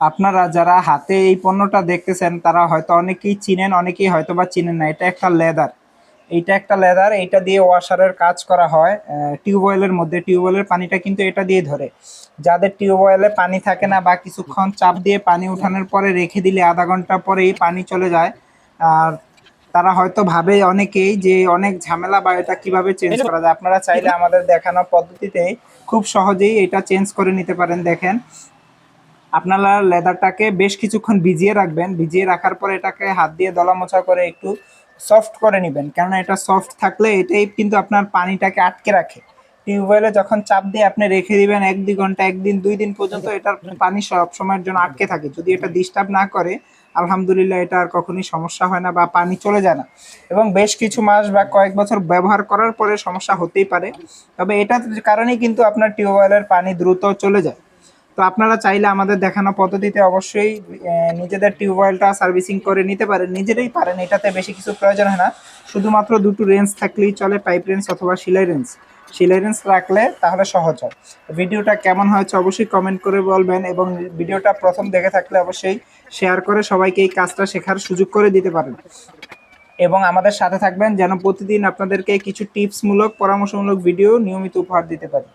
আপনারা যারা হাতে এই পণ্যটা দেখতেছেন তারা হয়তো অনেকেই চিনেন অনেকেই হয়তো বা চিনেন না। এটা একটা লেদার। এইটা একটা লেদার এইটা দিয়ে ওয়াশারের কাজ করা হয়। টিউবওয়েলের মধ্যে। টিউবওয়েলের পানিটা কিন্তু এটা দিয়ে ধরে। যাদের টিউবওয়েলে পানি থাকে না বা কিছুক্ষণ চাপ দিয়ে পানি উঠানোর পরে রেখে দিলে আধা ঘণ্টা পরেই পানি চলে যায়। আর তারা হয়তো ভাবে অনেকেই যে অনেক ঝামেলা বা এটা কীভাবে চেঞ্জ করা যায়। আপনারা চাইলে আমাদের দেখানো পদ্ধতিতে খুব সহজেই এটা চেঞ্জ করে নিতে পারেন দেখেন। আপনারা লেদারটাকে বেশ কিছুক্ষণ ভিজিয়ে রাখবেন। ভিজিয়ে রাখার পরে এটাকে হাত দিয়ে দলা মোছা করে একটু সফট করে নেবেন। কেননা এটা সফট থাকলে এটাই কিন্তু আপনার পানিটাকে আটকে রাখে। টিউবওয়েলে যখন চাপ দিয়ে আপনি রেখে দিবেন এক দুই ঘণ্টা একদিন দুই দিন পর্যন্ত এটার পানি সব সময়ের জন্য আটকে থাকে। যদি এটা ডিস্টার্ব না করে, আলহামদুলিল্লাহ, এটা আর কখনোই সমস্যা হয় না বা পানি চলে যায় না। এবং বেশ কিছু মাস বা কয়েক বছর ব্যবহার করার পরে সমস্যা হতেই পারে। তবে এটার কারণেই কিন্তু আপনার টিউবওয়েলের পানি দ্রুত চলে যায়। তো আপনারা চাইলে আমাদের দেখানো পদ্ধতিতে অবশ্যই নিজেদের টিউবওয়েলটা সার্ভিসিং করে নিতে পারেন। নিজেরাই পারেন, এটাতে বেশি কিছু প্রয়োজন হয় না। শুধুমাত্র দুটো রেঞ্জ থাকলেই চলে, পাইপ রেঞ্জ অথবা সিলাই রেঞ্জ। সিলাই রেঞ্জ রাখলে তাহলে সহজ হয়। ভিডিওটা কেমন হয়েছে অবশ্যই কমেন্ট করে বলবেন এবং ভিডিওটা প্রথম দেখে থাকলে অবশ্যই শেয়ার করে সবাইকে এই কাজটা শেখার সুযোগ করে দিতে পারেন। এবং আমাদের সাথে থাকবেন যেন প্রতিদিন আপনাদেরকে কিছু টিপসমূলক পরামর্শমূলক ভিডিও নিয়মিত উপহার দিতে পারি।